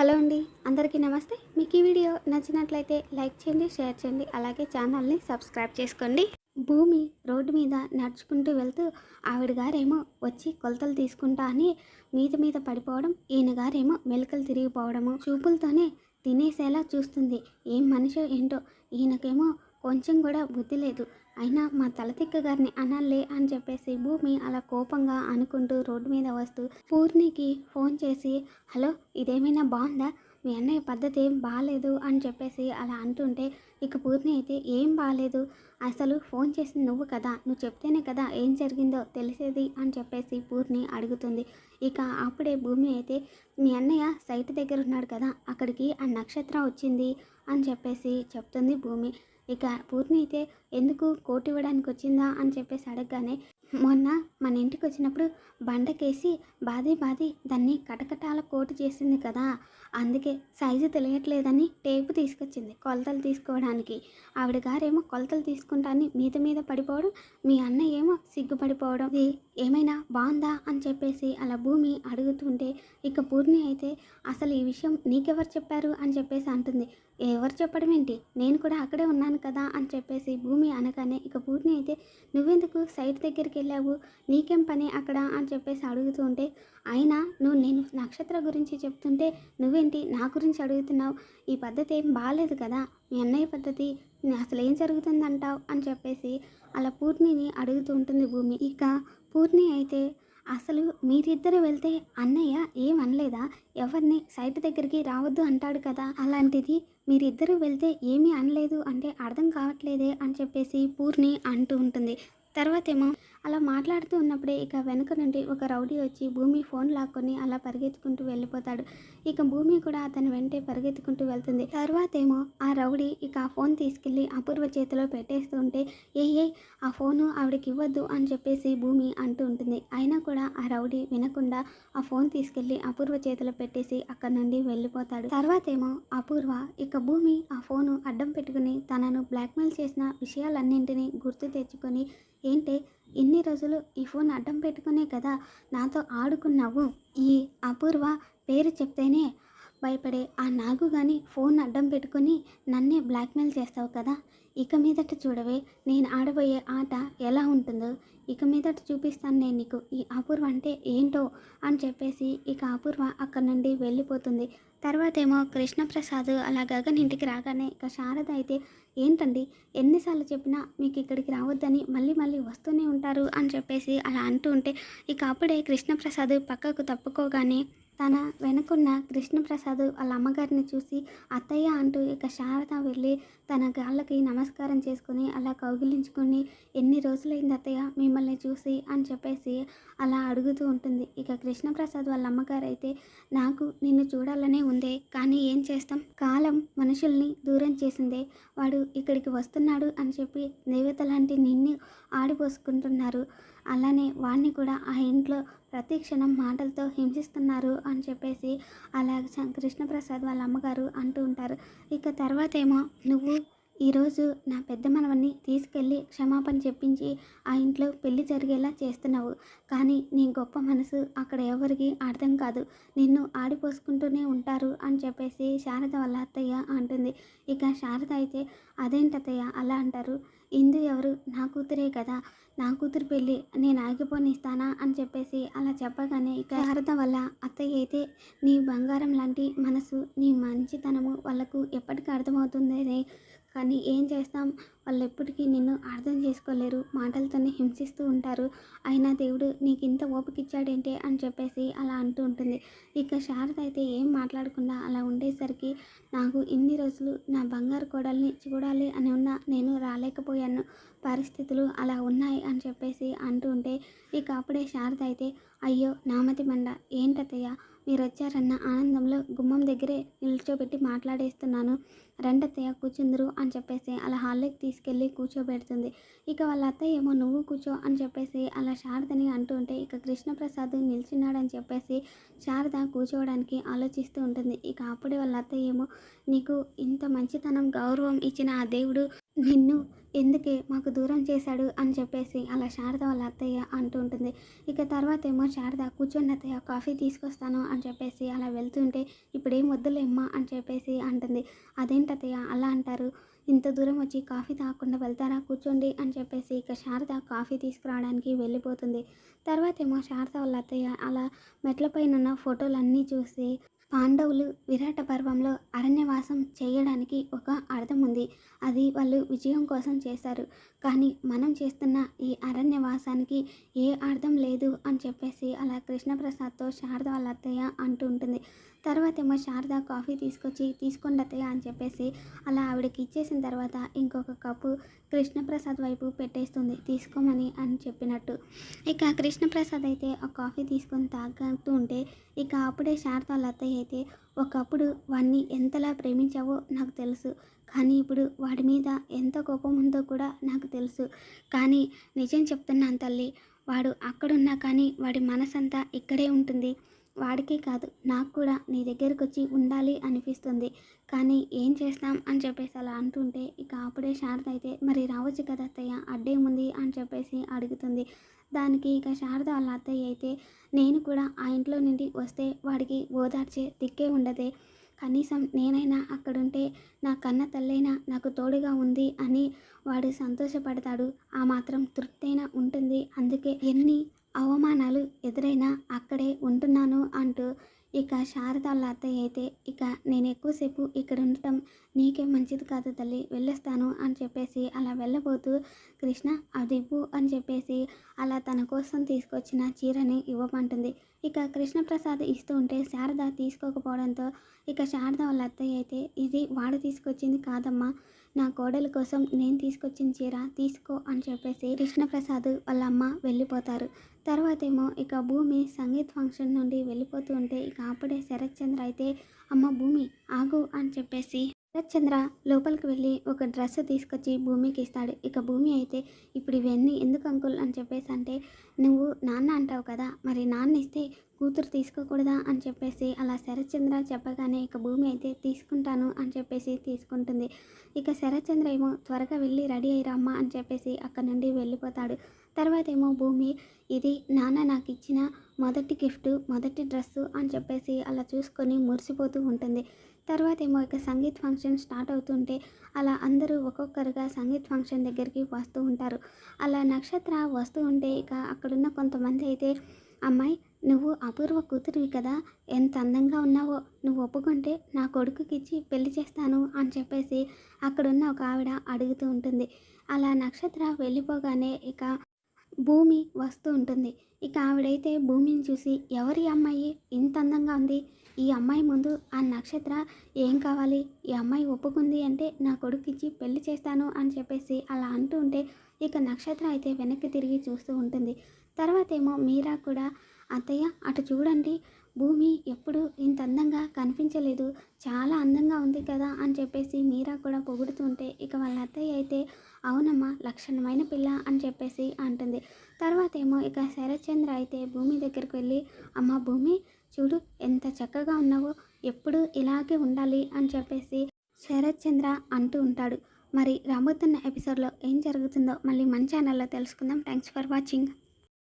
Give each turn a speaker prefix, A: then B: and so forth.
A: Hello అండి అందరికీ నమస్తే. మీకు ఈ వీడియో నచ్చినట్లయితే లైక్ చేయండి షేర్ చేయండి అలాగే ఛానల్ని సబ్స్క్రైబ్ చేసుకోండి. భూమి రోడ్డు మీద నడుచుకుంటూ వెళ్తూ ఆవిడ గారేమో వచ్చి కొలతలు తీసుకుంటా అని మీద మీద పడిపోవడం ఈయన గారేమో మెలకలు తిరిగిపోవడము చూపులతోనే తినేసేలా చూస్తుంది. ఏం మనిషో ఏంటో ఈయనకేమో కొంచెం కూడా బుద్ధి లేదు. అయినా మా తలతిక్క గారిని అనాలే అని చెప్పేసి భూమి అలా కోపంగా అనుకుంటూ రోడ్డు మీద వస్తూ పూర్ణికి ఫోన్ చేసి హలో ఇదేమైనా బాగుందా? మీ అన్నయ్య పద్ధతి ఏం బాగాలేదు అని చెప్పేసి అలా అంటుంటే ఇక పూర్ణి అయితే ఏం బాగాలేదు అసలు ఫోన్ చేసింది నువ్వు కదా? నువ్వు చెప్తేనే కదా ఏం జరిగిందో తెలిసేది అని చెప్పేసి పూర్ణి అడుగుతుంది. ఇక అప్పుడే భూమి అయితే మీ అన్నయ్య సైట్ దగ్గర ఉన్నాడు కదా అక్కడికి ఆ నక్షత్రం వచ్చింది అని చెప్పేసి చెప్తుంది భూమి. ఇక పూర్ణి అయితే ఎందుకు కోట్ ఇవ్వడానికి వచ్చిందా అని చెప్పేసి అడగగానే మొన్న మన ఇంటికి వచ్చినప్పుడు బండకేసి బాది బాది దాన్ని కటకటాల కోటు చేసింది కదా అందుకే సైజు తెలియట్లేదని టేపు తీసుకొచ్చింది కొలతలు తీసుకోవడానికి. ఆవిడ గారేమో కొలతలు తీసుకుంటాన్ని మీద మీద పడిపోవడం మీ అన్న ఏమో సిగ్గుపడిపోవడం. ఏమైనా బాగుందా అని చెప్పేసి అలా భూమి అడుగుతుంటే ఇక పూర్ణి అయితే అసలు ఈ విషయం నీకెవరు చెప్పారు? అని చెప్పేసి అంటుంది. ఎవరు చెప్పడం ఏంటి? నేను కూడా అక్కడే ఉన్నాను కదా అని చెప్పేసి భూమి అనగానే ఇక పూర్ణి అయితే నువ్వెందుకు సైట్ దగ్గరికి వెళ్ళావు? నీకేం పని అక్కడ? అని చెప్పేసి అడుగుతూ ఉంటే అయినా నువ్వు నేను నక్షత్ర గురించి చెప్తుంటే నువ్వేంటి నా గురించి అడుగుతున్నావు? ఈ పద్ధతి ఏం బాగాలేదు కదా? మీ అన్నయ్య పద్ధతి అసలు ఏం జరుగుతుందంటావు? అని చెప్పేసి అలా పూర్ణిని అడుగుతూ ఉంటుంది భూమి. ఇక పూర్ణి అయితే అసలు మీరిద్దరు వెళ్తే అన్నయ్య ఏం అనలేదా? ఎవరిని? సైట్ దగ్గరికి రావద్దు అంటాడు కదా. అలాంటిది మీరిద్దరూ వెళ్తే ఏమీ అనలేదు అంటే అర్థం కావట్లేదే అని చెప్పేసి పూర్ణి అంటూ ఉంటుంది. తర్వాత ఏమో అలా మాట్లాడుతూ ఉన్నప్పుడే ఇక వెనుక నుండి ఒక రౌడీ వచ్చి భూమి ఫోన్ లాక్కొని అలా పరిగెత్తుకుంటూ వెళ్ళిపోతాడు. ఇక భూమి కూడా అతని వెంటే పరిగెత్తుకుంటూ వెళ్తుంది. తర్వాత ఏమో ఆ రౌడీ ఇక ఆ ఫోన్ తీసుకెళ్ళి అపూర్వ చేతిలో పెట్టేస్తూ ఉంటే ఏ ఏ ఆ ఫోను ఆవిడకి ఇవ్వద్దు అని చెప్పేసి భూమి అంటూ ఉంటుంది. అయినా కూడా ఆ రౌడీ వినకుండా ఆ ఫోన్ తీసుకెళ్ళి అపూర్వ చేతిలో పెట్టేసి అక్కడ నుండి వెళ్ళిపోతాడు. తర్వాత ఏమో అపూర్వ ఇక భూమి ఆ ఫోను అడ్డం పెట్టుకుని తనను బ్లాక్మెయిల్ చేసిన విషయాలన్నింటినీ గుర్తు తెచ్చుకొని ఏంటే ఇన్ని రోజులు ఈ ఫోన్ అడ్డం పెట్టుకునే కదా? నాతో ఆడుకున్నావు. ఈ అపూర్వ పేరు చెప్తేనే భయపడే ఆ నాగు కానీ ఫోన్ అడ్డం పెట్టుకుని నన్నే బ్లాక్మెయిల్ చేస్తావు కదా? ఇక మీదట చూడవే నేను ఆడబోయే ఆట ఎలా ఉంటుందో. ఇక మీదట చూపిస్తాను నేను నీకు ఈ అపూర్వ అంటే ఏంటో అని చెప్పేసి ఇక అపూర్వ అక్కడ నుండి వెళ్ళిపోతుంది. తర్వాత ఏమో కృష్ణప్రసాద్ అలా గగన్ ఇంటికి రాగానే ఇక శారద అయితే ఏంటండి ఎన్నిసార్లు చెప్పినా మీకు ఇక్కడికి రావద్దని మళ్ళీ మళ్ళీ వస్తూనే ఉంటారు అని చెప్పేసి అలా అంటూ ఉంటే ఇక అప్పుడే కృష్ణప్రసాద్ పక్కకు తప్పుకోగానే తన వెనుకున్న కృష్ణప్రసాద్ వాళ్ళ అమ్మగారిని చూసి అత్తయ్య అంటూ ఇక శారద వెళ్ళి తన గాళ్ళకి నమస్కారం చేసుకుని అలా కౌగిలించుకొని ఎన్ని రోజులైంది అత్తయ్య? మిమ్మల్ని చూసి అని చెప్పేసి అలా అడుగుతూ ఉంటుంది. ఇక కృష్ణప్రసాద్ వాళ్ళ అమ్మగారు అయితే నాకు నిన్ను చూడాలనే ఉందే కానీ ఏం చేస్తాం? కాలం మనుషుల్ని దూరం చేసిందే. వాడు ఇక్కడికి వస్తున్నాడు అని చెప్పి దేవత లాంటి నిన్ను ఆడిపోసుకుంటున్నారు. అలానే వాడిని కూడా ఆ ఇంట్లో ప్రతి క్షణం మాటలతో హింసిస్తున్నారు అని చెప్పేసి అలా కృష్ణప్రసాద్ వాళ్ళ అమ్మగారు అంటూ ఉంటారు. ఇక తర్వాత ఏమో నువ్వు ఈరోజు నా పెద్ద మనవన్ని తీసుకెళ్ళి క్షమాపణ చెప్పించి ఆ ఇంట్లో పెళ్ళి జరిగేలా చేస్తున్నావు. కానీ నీ గొప్ప మనసు అక్కడ ఎవరికి అర్థం కాదు. నిన్ను ఆడిపోసుకుంటూనే ఉంటారు అని చెప్పేసి శారద వాళ్ళ అత్తయ్య అంటుంది. ఇక శారద అయితే అదేంటత్తయ్య అలా అంటారు? ఇందు ఎవరు? నా కూతురే కదా. నా కూతురు పెళ్ళి నేను ఆగిపోనిస్తానా? అని చెప్పేసి అలా చెప్పగానే ఇక శారద వల్ల అత్తయ్య అయితే నీ బంగారం లాంటి మనసు నీ మంచితనము వాళ్ళకు ఎప్పటికీ అర్థమవుతుందని? కానీ ఏం చేస్తాం? వాళ్ళు ఎప్పటికీ నిన్ను అర్థం చేసుకోలేరు. మాటలతోనే హింసిస్తూ ఉంటారు. అయినా దేవుడు నీకు ఇంత ఓపికిచ్చాడేంటే అని చెప్పేసి అలా అంటూ ఉంటుంది. ఇక శారద అయితే ఏం మాట్లాడకుండా అలా ఉండేసరికి నాకు ఇన్ని రోజులు నా బంగారు కోడల్ని చూడాలి అని ఉన్నా నేను రాలేకపోయాను. పరిస్థితులు అలా ఉన్నాయి అని చెప్పేసి అంటూ ఉంటే ఇక అప్పుడే శారద అయితే అయ్యో నామతి మండ ఏంటత్తయ్య? మీరు వచ్చారన్న ఆనందంలో గుమ్మం దగ్గరే నిల్చోబెట్టి మాట్లాడేస్తున్నాను. రెండత్తయ్య కూర్చుందరు అని చెప్పేసి అలా హాల్లోకి తీసుకెళ్ళి కూర్చోబెడుతుంది. ఇక వాళ్ళ అత్తయ్య ఏమో నువ్వు కూర్చో అని చెప్పేసి అలా శారదని అంటూ ఉంటే ఇక కృష్ణప్రసాద్ నిల్చున్నాడని చెప్పేసి శారద కూర్చోవడానికి ఆలోచిస్తూ ఉంటుంది. ఇక అప్పుడే వాళ్ళ అత్తయ్య ఏమో నీకు ఇంత మంచితనం గౌరవం ఇచ్చిన ఆ దేవుడు నిన్ను ఎందుకే మాకు దూరం చేశాడు అని చెప్పేసి అలా శారద వాళ్ళ అత్తయ్య అంటూ ఉంటుంది. ఇక తర్వాత ఏమో శారద కూర్చొని అత్తయ్య కాఫీ తీసుకొస్తాను అని చెప్పేసి అలా వెళ్తుంటే ఇప్పుడేం వద్దులేమ్మా అని చెప్పేసి అంటుంది. అదేంటి అత్తయ్య అలా అంటారు? ఇంత దూరం వచ్చి కాఫీ తాగకుండా వెళ్తారా? కూర్చోండి అని చెప్పేసి ఇక శారద కాఫీ తీసుకురావడానికి వెళ్ళిపోతుంది. తర్వాత ఏమో శారద వాళ్ళ అత్తయ్య అలా మెట్లపైన ఉన్న ఫోటోలన్నీ చూసి పాండవులు విరాట పర్వంలో అరణ్యవాసం చేయడానికి ఒక అర్థం ఉంది అది వాళ్ళు విజయం కోసం చేశారు. కానీ మనం చేస్తున్న ఈ అరణ్యవాసానికి ఏ అర్థం లేదు అని చెప్పేసి అలా కృష్ణప్రసాద్తో శారద వాళ్ళ అత్తయ్య అంటూ ఉంటుంది. తర్వాత ఏమో శారద కాఫీ తీసుకొచ్చి తీసుకోండి అత్తయ్య అని చెప్పేసి అలా ఆవిడకి ఇచ్చేసిన తర్వాత ఇంకొక కప్పు కృష్ణప్రసాద్ వైపు పెట్టేస్తుంది. తీసుకోమని అని చెప్పినట్టు. ఇక కృష్ణప్రసాద్ అయితే ఆ కాఫీ తీసుకొని తాగుతూ ఉంటే ఇక అప్పుడే శారద వాళ్ళ అత్తయ్య అయితే ఒకప్పుడు వాడిని ఎంతలా ప్రేమించావో నాకు తెలుసు. కానీ ఇప్పుడు వాడి మీద ఎంత కోపం ఉందో కూడా నాకు తెలుసు. కానీ నిజం చెప్తున్నాను తల్లి వాడు అక్కడున్నా కానీ వాడి మనసంతా ఇక్కడే ఉంటుంది. వాడికే కాదు నాకు కూడా నీ దగ్గరకు వచ్చి ఉండాలి అనిపిస్తుంది. కానీ ఏం చేస్తాం అని చెప్పేసి అలా అంటుంటే ఇక అప్పుడే శారద అయితే మరి రావచ్చు కదా అత్తయ్య అడ్డేముంది అని చెప్పేసి అడుగుతుంది. దానికి ఇక శారద వాళ్ళ అత్తయ్య అయితే నేను కూడా ఆ ఇంట్లో నుండి వస్తే వాడికి ఓదార్చే దిక్కే ఉండదే. కనీసం నేనైనా అక్కడుంటే నా కన్న తల్లైనా నాకు తోడుగా ఉంది అని వాడు సంతోషపడతాడు. ఆ మాత్రం తృప్తైనా ఉంటుంది. అందుకే ఎన్ని అవమానాలు ఎదురైనా అక్కడే ఉంటున్నాను అంటూ ఇక శారదాళ్ళ అత్తయ్య అయితే ఇక నేను ఎక్కువసేపు ఇక్కడ ఉండటం నీకే మంచిది కాదు తల్లి వెళ్ళొస్తాను అని చెప్పేసి అలా వెళ్ళబోతూ కృష్ణ అది ఇవ్వు అని చెప్పేసి అలా తన కోసం తీసుకొచ్చిన చీరని ఇవ్వమంటుంది. ఇక కృష్ణప్రసాద్ ఇస్తూ ఉంటే శారద తీసుకోకపోవడంతో ఇక శారద వాళ్ళ అత్తయ్య అయితే ఇది వాడు తీసుకొచ్చింది కాదమ్మా నా కోడల కోసం నేను తీసుకొచ్చిన చీర తీసుకో అని చెప్పేసి కృష్ణప్రసాద్ వాళ్ళ అమ్మ వెళ్ళిపోతారు. తర్వాత ఏమో ఇక భూమి సంగీత్ ఫంక్షన్ నుండి వెళ్ళిపోతూ ఉంటే ఇక అప్పుడే శరత్ చంద్ర అయితే అమ్మ భూమి ఆగు అని చెప్పేసి చంద్ర లోపలికి వెళ్ళి ఒక డ్రెస్ తీసుకొచ్చి భూమికి ఇస్తాడు. ఇక భూమి అయితే ఇప్పుడు ఇవన్నీ ఎందుకు అంకుల్ అని చెప్పేసి అంటే నువ్వు నాన్న అంటావు కదా మరి నాన్న ఇస్తే కూతురు తీసుకోకూడదా? అని చెప్పేసి అలా శరత్చంద్ర చెప్పగానే ఇక భూమి అయితే తీసుకుంటాను అని చెప్పేసి తీసుకుంటుంది. ఇక శరత్చంద్ర ఏమో త్వరగా వెళ్ళి రెడీ అయ్యిరమ్మా అని చెప్పేసి అక్కడ నుండి వెళ్ళిపోతాడు. తర్వాత ఏమో భూమి ఇది నాన్న నాకు ఇచ్చిన మొదటి గిఫ్ట్ మొదటి డ్రెస్సు అని చెప్పేసి అలా చూసుకొని మురిసిపోతూ ఉంటుంది. తర్వాత ఏమో ఇక సంగీత్ ఫంక్షన్ స్టార్ట్ అవుతుంటే అలా అందరూ ఒక్కొక్కరుగా సంగీత్ ఫంక్షన్ దగ్గరికి వస్తూ ఉంటారు. అలా నక్షత్ర వస్తూ ఉంటే ఇక అక్కడున్న కొంతమంది అయితే అమ్మాయి నువ్వు అపూర్వ కూతురివి కదా ఎంత అందంగా ఉన్నావో నువ్వు ఒప్పుకుంటే నా కొడుకుకి ఇచ్చి పెళ్ళి చేస్తాను అని చెప్పేసి అక్కడున్న ఒక ఆవిడ అడుగుతూ ఉంటుంది. అలా నక్షత్ర వెళ్ళిపోగానే ఇక భూమి వస్తూ ఉంటుంది. ఇక ఆవిడైతే భూమిని చూసి ఎవరి అమ్మాయి? ఇంత అందంగా ఉంది. ఈ అమ్మాయి ముందు ఆ నక్షత్ర ఏం కావాలి? ఈ అమ్మాయి ఒప్పుకుంది అంటే నా కొడుకిచ్చి పెళ్ళి చేస్తాను అని చెప్పేసి అలా అంటూ ఉంటే ఇక నక్షత్ర అయితే వెనక్కి తిరిగి చూస్తూ ఉంటుంది. తర్వాత ఏమో మీరా కూడా అత్తయ్య అటు చూడండి. భూమి ఎప్పుడు ఇంత అందంగా కనిపించలేదు. చాలా అందంగా ఉంది కదా అని చెప్పేసి మీరా కూడా పొగుడుతుంటే ఇక వాళ్ళ అత్తయ్య అయితే అవునమ్మా లక్షణమైన పిల్ల అని చెప్పేసి అంటుంది. తర్వాత ఏమో ఇక శరత్చంద్ర అయితే భూమి దగ్గరికి వెళ్ళి అమ్మ భూమి చూడు ఎంత చక్కగా ఉన్నావో ఎప్పుడు ఇలాగే ఉండాలి అని చెప్పేసి శరత్చంద్ర అంటూ ఉంటాడు. మరి రాబోతున్న ఎపిసోడ్లో ఏం జరుగుతుందో మళ్ళీ మన ఛానల్లో తెలుసుకుందాం. Thanks for watching